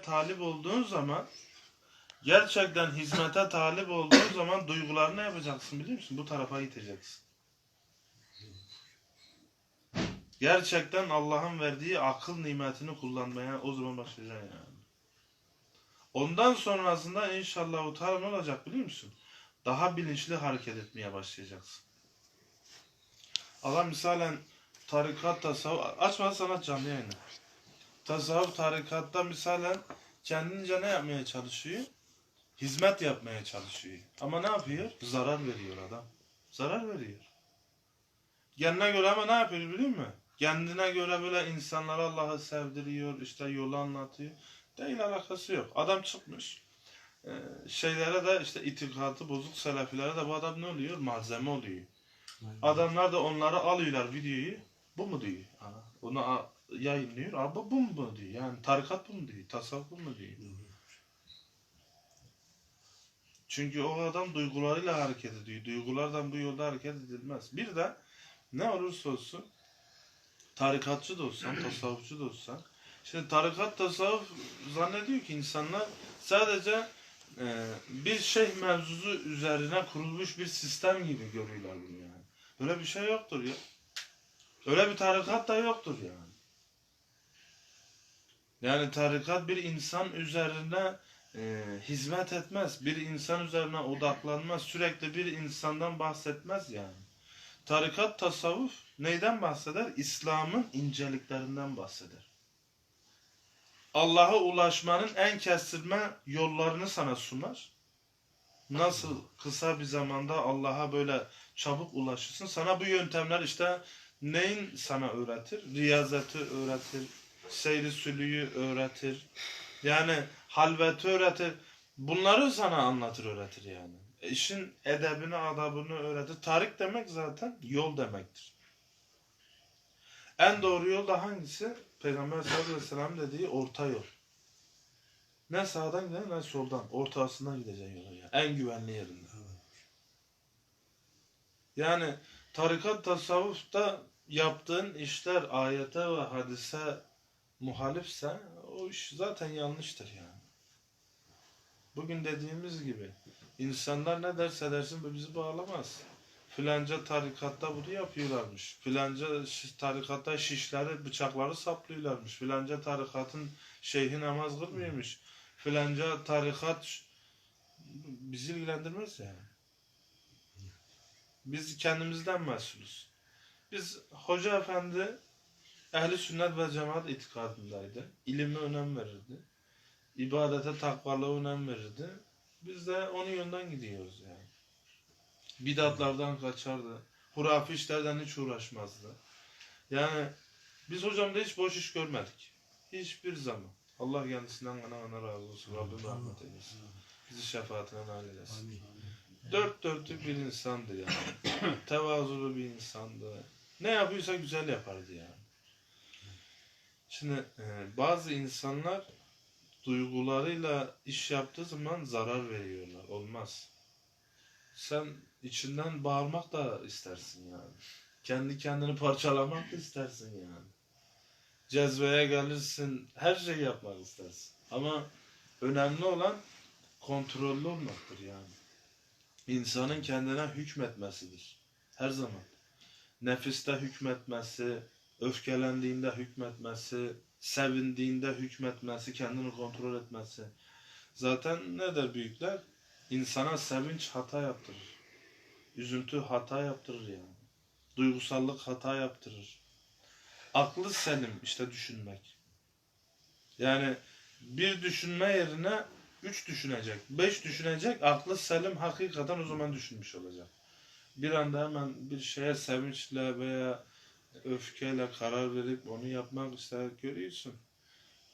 talip olduğun zaman gerçekten hizmete talip olduğun zaman duygularını yapacaksın biliyor musun? Bu tarafa iteceksin. Gerçekten Allah'ın verdiği akıl nimetini kullanmaya o zaman başlayacaksın yani. Ondan sonrasında inşallah o ne olacak biliyor musun? Daha bilinçli hareket etmeye başlayacaksın. Allah misalen tarikat tasavvuf açma sana canlı yayını. Tasavvuf tarikatta misalen kendince ne yapmaya çalışıyor? Hizmet yapmaya çalışıyor. Ama ne yapıyor? Zarar veriyor adam. Zarar veriyor. Kendine göre ama ne yapıyor biliyor musun? Kendine göre böyle insanlara Allah'ı sevdiriyor, işte yolu anlatıyor. Değil alakası yok. Adam çıkmış. Ee, şeylere de işte itikadı bozuk selefilere de bu adam ne oluyor? Malzeme oluyor. Adamlar da onları alıyorlar videoyu. Bu mu diyor? A- yayınlıyor. Abi bu mu diyor? Yani tarikat bu mu diyor? Tasavvuf bu mu diyor? Çünkü o adam duygularıyla hareket ediyor. Duygulardan bu yolda hareket edilmez. Bir de ne olursa olsun tarikatçı da olsan, tasavvufçu da olsan şimdi tarikat tasavvuf zannediyor ki insanlar sadece e, bir şey mevzusu üzerine kurulmuş bir sistem gibi görüyorlar bunu yani. Öyle bir şey yoktur ya. Öyle bir tarikat da yoktur yani. Yani tarikat bir insan üzerine e, hizmet etmez. Bir insan üzerine odaklanmaz. Sürekli bir insandan bahsetmez yani. Tarikat, tasavvuf neyden bahseder? İslam'ın inceliklerinden bahseder. Allah'a ulaşmanın en kestirme yollarını sana sunar. Nasıl kısa bir zamanda Allah'a böyle çabuk ulaşırsın? Sana bu yöntemler işte neyin sana öğretir? Riyazeti öğretir, seyri sülüyü öğretir. Yani halveti öğretir. Bunları sana anlatır öğretir yani. İşin edebini, adabını öğretir. Tarik demek zaten yol demektir. En doğru yol da hangisi? Peygamber sallallahu aleyhi ve sellem dediği orta yol. Ne sağdan gider ne soldan. Ortasından gideceksin yola yani. En güvenli yerinde. Yani tarikat tasavvufta yaptığın işler ayete ve hadise muhalifse o iş zaten yanlıştır yani. Bugün dediğimiz gibi insanlar ne derse dersin bu bizi bağlamaz. Filanca tarikatta bunu yapıyorlarmış. Filanca tarikatta şişleri, bıçakları saplıyorlarmış. Filanca tarikatın şeyhi namaz kılmıyormuş. Filanca tarikat bizi ilgilendirmez yani. Biz kendimizden mesulüz. Biz hoca efendi ehli sünnet ve cemaat itikadındaydı. İlime önem verirdi. İbadete, takvalığa önem verirdi. Biz de onun yönden gidiyoruz yani. Bidatlardan kaçardı. Hurafi işlerden hiç uğraşmazdı. Yani biz hocamda hiç boş iş görmedik. Hiçbir zaman. Allah kendisinden ana ana razı olsun. Rabbim rahmet eylesin. Bizi şefaatine nail eylesin. Dört dörtlük bir insandı yani. Tevazulu bir insandı. Ne yapıyorsa güzel yapardı yani. Şimdi e, bazı insanlar duygularıyla iş yaptığı zaman zarar veriyorlar. Olmaz. Sen içinden bağırmak da istersin yani. Kendi kendini parçalamak da istersin yani. Cezveye gelirsin, her şeyi yapmak istersin. Ama önemli olan kontrollü olmaktır yani. İnsanın kendine hükmetmesidir. Her zaman. Nefiste hükmetmesi, öfkelendiğinde hükmetmesi, sevindiğinde hükmetmesi, kendini kontrol etmesi. Zaten ne der büyükler? İnsana sevinç hata yaptırır. Üzüntü hata yaptırır yani. Duygusallık hata yaptırır. Aklı selim işte düşünmek. Yani bir düşünme yerine üç düşünecek, beş düşünecek, aklı selim hakikaten o zaman düşünmüş olacak. Bir anda hemen bir şeye sevinçle veya öfkeyle karar verip onu yapmak isterek görüyorsun.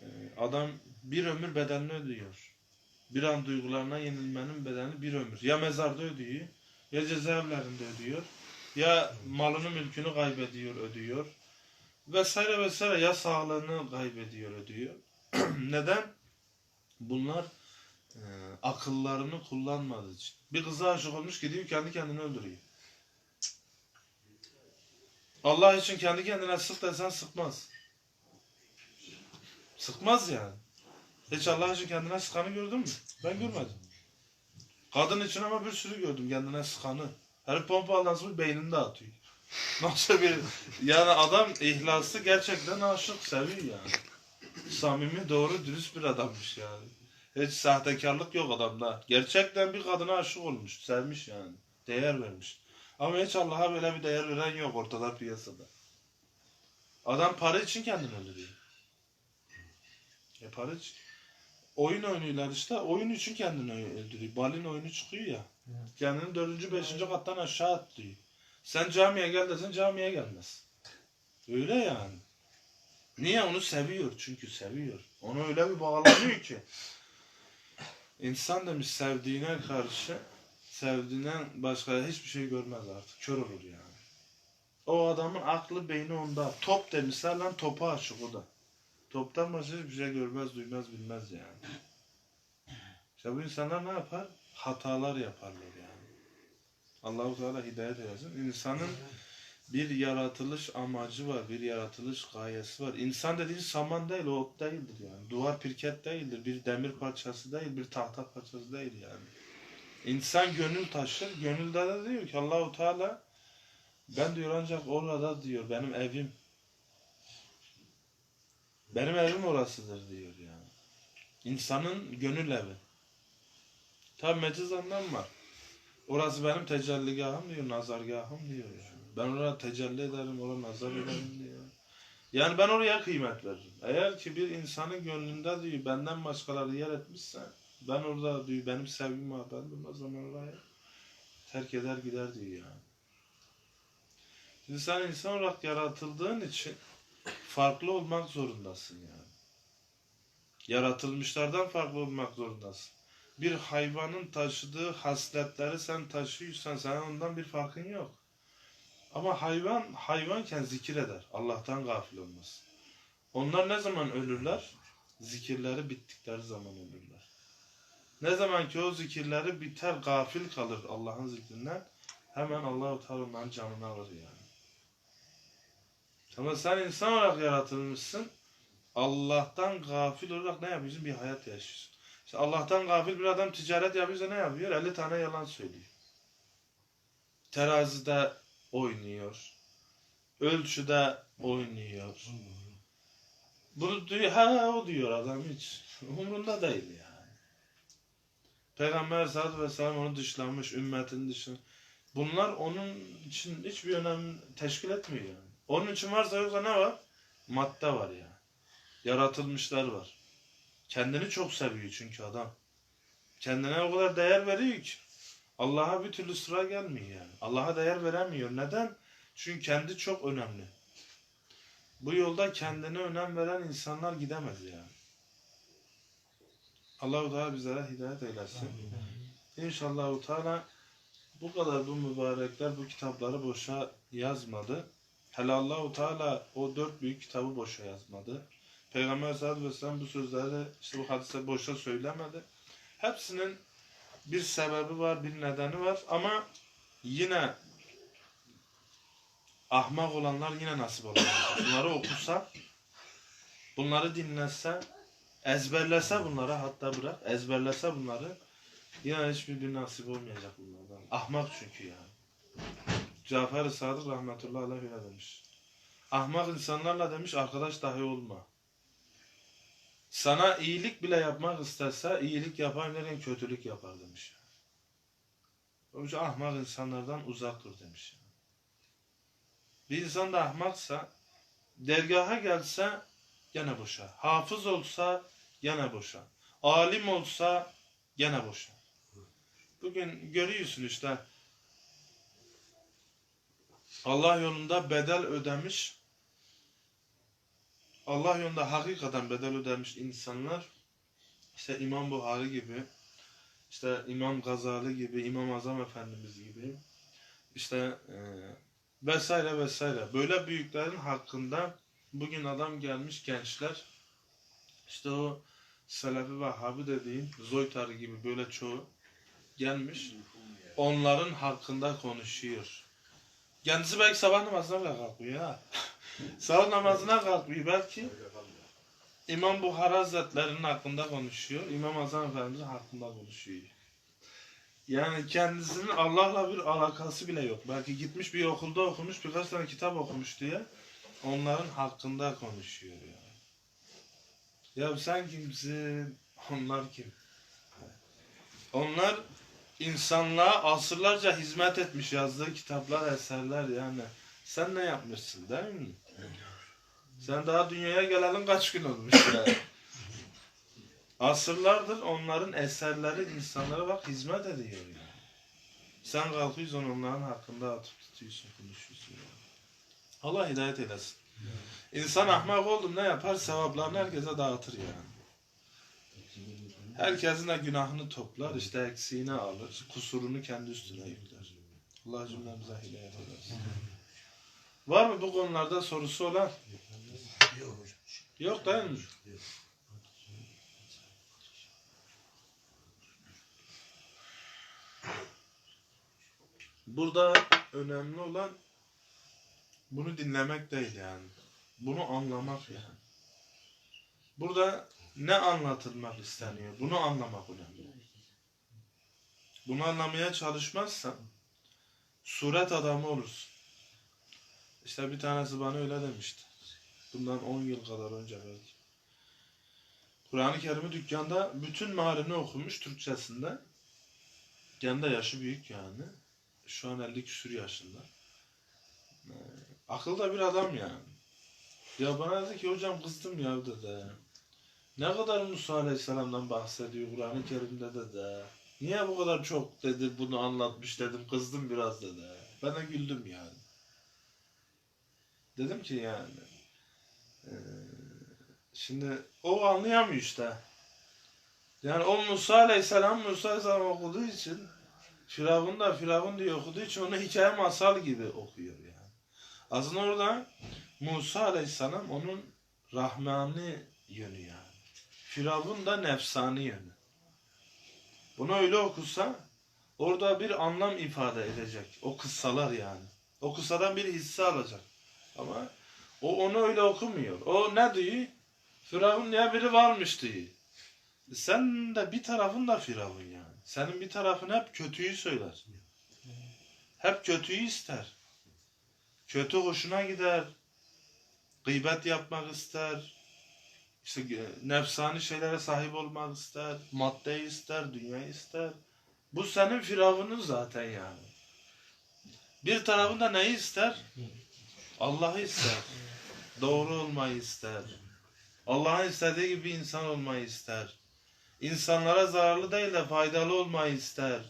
Ee, Adam bir ömür bedelini ödüyor. Bir an duygularına yenilmenin bedelini bir ömür. Ya mezarda ödüyor, ya cezaevlerinde ödüyor, ya malını mülkünü kaybediyor, ödüyor. Vesaire vesaire ya sağlığını kaybediyor, ödüyor. Neden? Bunlar e, akıllarını kullanmadığı için. Bir kıza aşık olmuş gidiyor kendi kendini öldürüyor. Allah için kendi kendine sık desen sıkmaz. Sıkmaz yani. Hiç Allah için kendine sıkanı gördün mü? Ben görmedim. Kadın için ama bir sürü gördüm kendine sıkanı. Her pompadan sonra beynini dağıtıyor. Nasıl bir... Yani adam ihlaslı gerçekten aşık, seviyor yani. Samimi, doğru, dürüst bir adammış yani. Hiç sahtekarlık yok adamda. Gerçekten bir kadına aşık olmuş, sevmiş yani. Değer vermiş. Ama hiç Allah'a böyle bir değer veren yok ortada piyasada. Adam para için kendini öldürüyor. E para için. Oyun oynuyorlar işte. Oyun için kendini öldürüyor. Balin oyunu çıkıyor ya. Kendini dördüncü, beşinci kattan aşağı atlıyor. Sen camiye gel desen camiye gelmez. Öyle yani. Niye? Onu seviyor. Çünkü seviyor. Onu öyle bir bağlanıyor ki. İnsan demiş sevdiğine karşı sevdiğinden başka hiçbir şey görmez artık. Kör olur yani. O adamın aklı beyni onda. Top demişler lan topa aşık o da. Toptan başka hiçbir şey görmez, duymaz, bilmez yani. İşte bu insanlar ne yapar? Hatalar yaparlar yani. Allahu Teala hidayet eylesin. İnsanın bir yaratılış amacı var, bir yaratılış gayesi var. İnsan dediğin saman değil, ot değildir yani. Duvar pirket değildir, bir demir parçası değil, bir tahta parçası değil yani. İnsan gönül taşır, gönülde de diyor ki Allahu Teala ben diyor ancak orada diyor benim evim. Benim evim orasıdır diyor yani. İnsanın gönül evi. Tabi meciz anlam var. Orası benim tecelligahım diyor, nazargahım diyor yani. Ben oraya tecelli ederim, oraya nazar ederim diyor. Yani ben oraya kıymet veririm. Eğer ki bir insanın gönlünde diyor benden başkaları yer etmişse ben orada diyor benim sevgim var ben o zaman oraya terk eder gider diyor yani. Şimdi sen insan olarak yaratıldığın için farklı olmak zorundasın yani. Yaratılmışlardan farklı olmak zorundasın. Bir hayvanın taşıdığı hasletleri sen taşıyorsan senin ondan bir farkın yok. Ama hayvan hayvanken zikir eder. Allah'tan gafil olmaz. Onlar ne zaman ölürler? Zikirleri bittikleri zaman ölürler. Ne zaman ki o zikirleri biter, gafil kalır Allah'ın zikrinden hemen Allah-u Teala onların canını alır yani. Ama sen insan olarak yaratılmışsın. Allah'tan gafil olarak ne yapıyorsun? Bir hayat yaşıyorsun. İşte Allah'tan gafil bir adam ticaret yapıyorsa ne yapıyor? 50 tane yalan söylüyor. Terazide oynuyor. Ölçüde oynuyor. Bunu diyor, ha o diyor adam hiç. Umrunda değil yani. Peygamber Aleyhisselatü Vesselam onu dışlamış, ümmetin dışında. Bunlar onun için hiçbir önem teşkil etmiyor yani. Onun için varsa yoksa ne var? Madde var yani. Yaratılmışlar var. Kendini çok seviyor çünkü adam. Kendine o kadar değer veriyor ki. Allah'a bir türlü sıra gelmiyor yani. Allah'a değer veremiyor. Neden? Çünkü kendi çok önemli. Bu yolda kendine önem veren insanlar gidemez yani. Allah-u Teala bizlere hidayet eylesin. İnşallah Teala bu kadar bu mübarekler bu kitapları boşa yazmadı. Hele Allah-u Teala o dört büyük kitabı boşa yazmadı. Peygamber Aleyhisselatü Vesselam bu sözleri işte bu hadise boşa söylemedi. Hepsinin bir sebebi var, bir nedeni var ama yine ahmak olanlar yine nasip olamaz. Bunları okusa, bunları dinlese, ezberlese bunları hatta bırak, ezberlese bunları yine hiçbir bir nasip olmayacak bunlardan. Ahmak çünkü yani. Cafer-i Sadık rahmetullahi aleyh öyle demiş. Ahmak insanlarla demiş arkadaş dahi olma. Sana iyilik bile yapmak isterse iyilik yapan nereden kötülük yapar demiş. O yüzden ahmak insanlardan uzak dur demiş. Bir insan da ahmaksa dergaha gelse gene boşa. Hafız olsa gene boşa. Alim olsa gene boşa. Bugün görüyorsun işte Allah yolunda bedel ödemiş Allah yolunda hakikaten bedel ödemiş insanlar işte İmam Buhari gibi işte İmam Gazali gibi İmam Azam Efendimiz gibi işte e, vesaire vesaire böyle büyüklerin hakkında bugün adam gelmiş gençler işte o Selefi Vahhabi dediğin Zoytar gibi böyle çoğu gelmiş onların hakkında konuşuyor. Kendisi belki sabah namazına bile kalkmıyor ha. sabah namazına kalkmıyor belki. İmam Bukhara Hazretleri'nin hakkında konuşuyor. İmam Azam Efendimiz'in hakkında konuşuyor. Yani kendisinin Allah'la bir alakası bile yok. Belki gitmiş bir okulda okumuş, birkaç tane kitap okumuş diye onların hakkında konuşuyor yani. Ya sen kimsin? Onlar kim? Onlar insanlığa asırlarca hizmet etmiş yazdığı kitaplar, eserler yani. Sen ne yapmışsın değil mi? Sen daha dünyaya gelelin kaç gün olmuş ya? Asırlardır onların eserleri insanlara bak hizmet ediyor yani. Sen kalkıyorsun onların hakkında atıp tutuyorsun, konuşuyorsun yani. Allah hidayet eylesin. İnsan ahmak oldum ne yapar? Sevaplarını herkese dağıtır yani. Herkesin de günahını toplar, işte eksiğini alır, kusurunu kendi üstüne yükler. Allah cümlemize hidayet eylesin. Var mı bu konularda sorusu olan? Yok. Yok değil mi? Burada önemli olan bunu dinlemek değil yani. Bunu anlamak yani. Burada ne anlatılmak isteniyor? Bunu anlamak önemli. Bunu anlamaya çalışmazsan suret adamı olursun. İşte bir tanesi bana öyle demişti. Bundan 10 yıl kadar önce belki. Kur'an-ı Kerim'i dükkanda bütün mealini okumuş Türkçesinde. Kendi yaşı büyük yani. Şu an 50 küsur yaşında. Ee, akılda bir adam yani. Ya bana dedi ki hocam kızdım ya dedi. Ne kadar Musa Aleyhisselam'dan bahsediyor Kur'an-ı Kerim'de dedi. Niye bu kadar çok dedi bunu anlatmış dedim kızdım biraz dedi. Ben de güldüm yani. Dedim ki yani ee, şimdi o anlayamıyor işte. Yani o Musa Aleyhisselam Musa Aleyhisselam okuduğu için Firavun da Firavun diye okuduğu için onu hikaye masal gibi okuyor yani. Aslında orada Musa Aleyhisselam onun rahmani yönü yani. Firavun da nefsani yönü. Bunu öyle okusa orada bir anlam ifade edecek. O kıssalar yani. O kıssadan bir hisse alacak. Ama o onu öyle okumuyor. O ne diyor? Firavun diye biri varmış diyor. Sen de bir tarafın da Firavun yani. Senin bir tarafın hep kötüyü söyler. Hep kötüyü ister. Kötü hoşuna gider. Gıybet yapmak ister. İşte nefsani şeylere sahip olmak ister. Maddeyi ister, dünyayı ister. Bu senin Firavun'un zaten yani. Bir tarafında neyi ister? Allah'ı ister. Doğru olmayı ister. Allah'ın istediği gibi insan olmayı ister. İnsanlara zararlı değil de faydalı olmayı ister.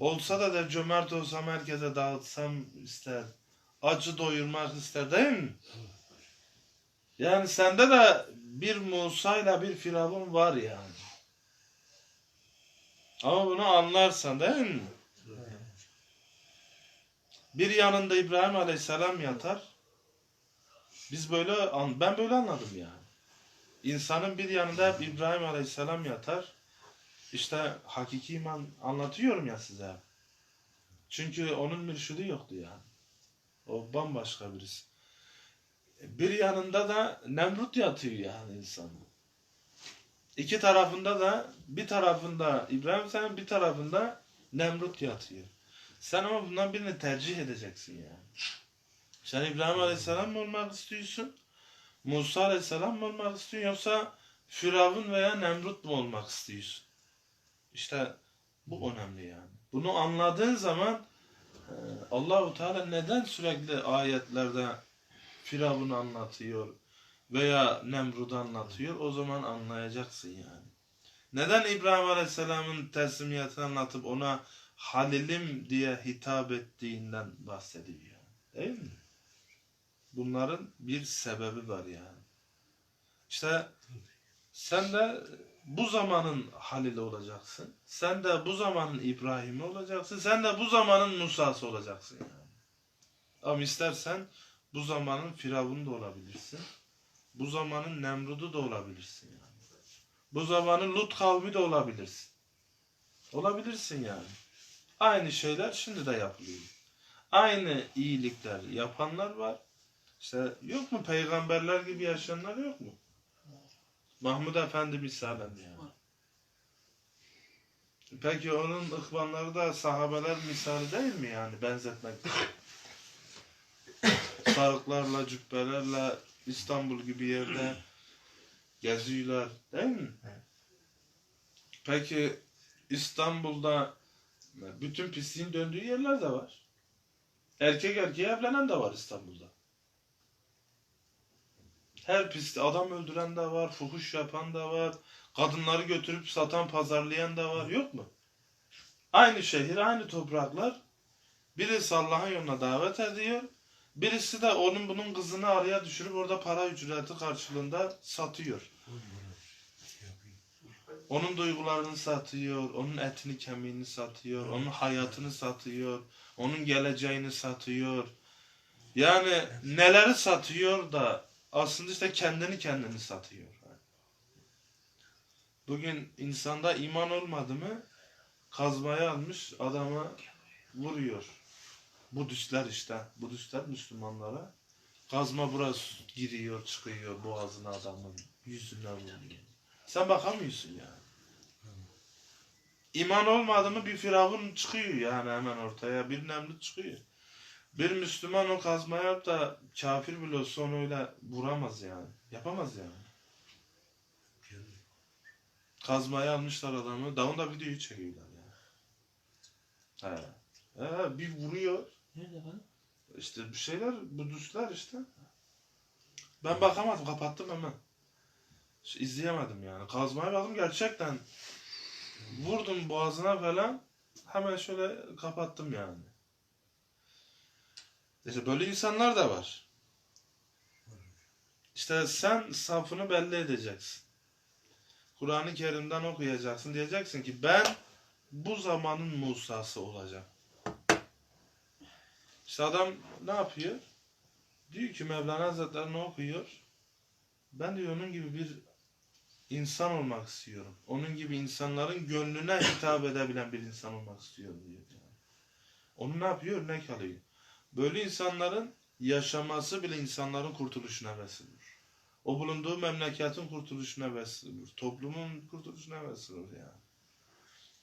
Olsa da da cömert olsam herkese dağıtsam ister. Acı doyurmak ister değil mi? Yani sende de bir Musa ile bir Firavun var yani. Ama bunu anlarsan değil mi? Bir yanında İbrahim Aleyhisselam yatar. Biz böyle ben böyle anladım yani. İnsanın bir yanında hep İbrahim Aleyhisselam yatar. İşte hakiki iman anlatıyorum ya size. Çünkü onun mürşidi yoktu yani. O bambaşka birisi. Bir yanında da Nemrut yatıyor yani insanın. İki tarafında da bir tarafında İbrahim Aleyhisselam bir tarafında Nemrut yatıyor. Sen ama bundan birini tercih edeceksin yani. Sen İbrahim Aleyhisselam mı olmak istiyorsun? Musa Aleyhisselam mı olmak istiyorsun? Yoksa Firavun veya Nemrut mu olmak istiyorsun? İşte bu önemli yani. Bunu anladığın zaman e, Allahu Teala neden sürekli ayetlerde Firavun'u anlatıyor veya Nemrut'u anlatıyor o zaman anlayacaksın yani. Neden İbrahim Aleyhisselam'ın teslimiyetini anlatıp ona Halilim diye hitap ettiğinden bahsediyor. Değil mi? Bunların bir sebebi var yani. İşte sen de bu zamanın Halil'i olacaksın. Sen de bu zamanın İbrahim'i olacaksın. Sen de bu zamanın Musa'sı olacaksın yani. Ama istersen bu zamanın Firavun'u da olabilirsin. Bu zamanın Nemrud'u da olabilirsin yani. Bu zamanın Lut kavmi de olabilirsin. Olabilirsin yani. Aynı şeyler şimdi de yapılıyor. Aynı iyilikler yapanlar var. İşte yok mu peygamberler gibi yaşayanlar yok mu? Mahmud Efendi misalen yani. Peki onun ihvanları da sahabeler misali değil mi yani benzetmek? Sarıklarla, cübbelerle İstanbul gibi yerde geziyorlar değil mi? Peki İstanbul'da bütün pisliğin döndüğü yerler de var. Erkek erkeğe evlenen de var İstanbul'da. Her pis adam öldüren de var, fuhuş yapan da var, kadınları götürüp satan, pazarlayan da var. Yok mu? Aynı şehir, aynı topraklar. Birisi Allah'ın yoluna davet ediyor. Birisi de onun bunun kızını araya düşürüp orada para ücreti karşılığında satıyor. Onun duygularını satıyor, onun etini kemiğini satıyor, onun hayatını satıyor, onun geleceğini satıyor. Yani neleri satıyor da aslında işte kendini kendini satıyor. Bugün insanda iman olmadı mı kazmayı almış adama vuruyor. Budistler işte. Budistler Müslümanlara. Kazma burası giriyor çıkıyor boğazına adamın yüzüne vuruyor. Sen bakamıyorsun yani. İman olmadı mı bir firavun çıkıyor yani hemen ortaya. Bir Nemrut çıkıyor. Bir Müslüman o kazmayı yap da kafir bile olsa onu öyle vuramaz yani. Yapamaz yani. Kazmayı almışlar adamı. Daha da videoyu çekiyorlar yani. He. He, bir vuruyor. Nerede efendim? İşte bir şeyler, Budistler işte. Ben bakamadım, kapattım hemen. Hiç izleyemedim yani. Kazmaya baktım gerçekten. Vurdum boğazına falan. Hemen şöyle kapattım yani. İşte böyle insanlar da var. İşte sen safını belli edeceksin. Kur'an-ı Kerim'den okuyacaksın. Diyeceksin ki ben bu zamanın Musa'sı olacağım. İşte adam ne yapıyor? Diyor ki Mevlana Hazretleri ne okuyor? Ben diyor onun gibi bir insan olmak istiyorum. Onun gibi insanların gönlüne hitap edebilen bir insan olmak istiyorum diyor. Yani. Onu ne yapıyor? Örnek alıyor. Böyle insanların yaşaması bile insanların kurtuluşuna vesile olur. O bulunduğu memleketin kurtuluşuna vesile olur. Toplumun kurtuluşuna vesile olur yani.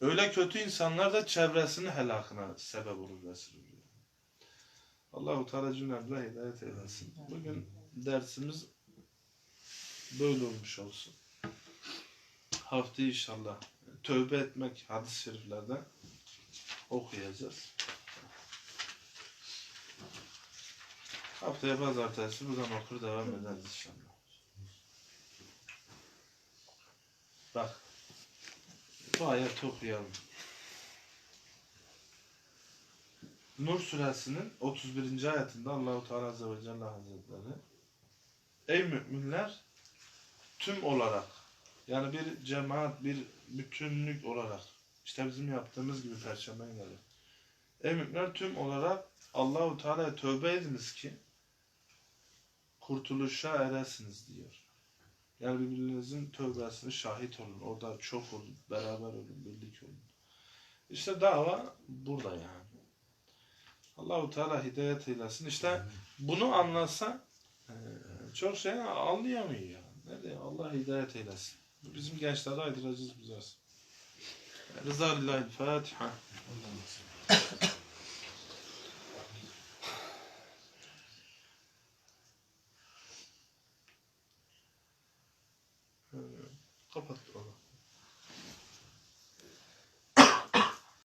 Öyle kötü insanlar da çevresinin helakına sebep olur vesile olur. Allahu Teala cümlemize hidayet eylesin. Bugün dersimiz böyle olmuş olsun. Haftaya inşallah tövbe etmek hadis-i şeriflerde okuyacağız. Haftaya pazartesi buradan okur devam ederiz inşallah. Bak. Bu ayeti okuyalım. Nur suresinin 31. ayetinde Allahu Teala Azze ve Celle Hazretleri Ey müminler tüm olarak yani bir cemaat, bir bütünlük olarak işte bizim yaptığımız gibi perşembe günleri. Ey müminler tüm olarak Allahu Teala'ya tövbe ediniz ki kurtuluşa eresiniz diyor. Yani birbirinizin tövbesine şahit olun. Orada çok olun. Beraber olun. Birlik olun. İşte dava burada yani. Allahu Teala hidayet eylesin. İşte bunu anlasa eee, çok şey anlayamıyor yani. Ne diyor? Allah hidayet eylesin. Bizim gençlere aydıracağız biz. Rıza lillahi Fatiha. Kapat.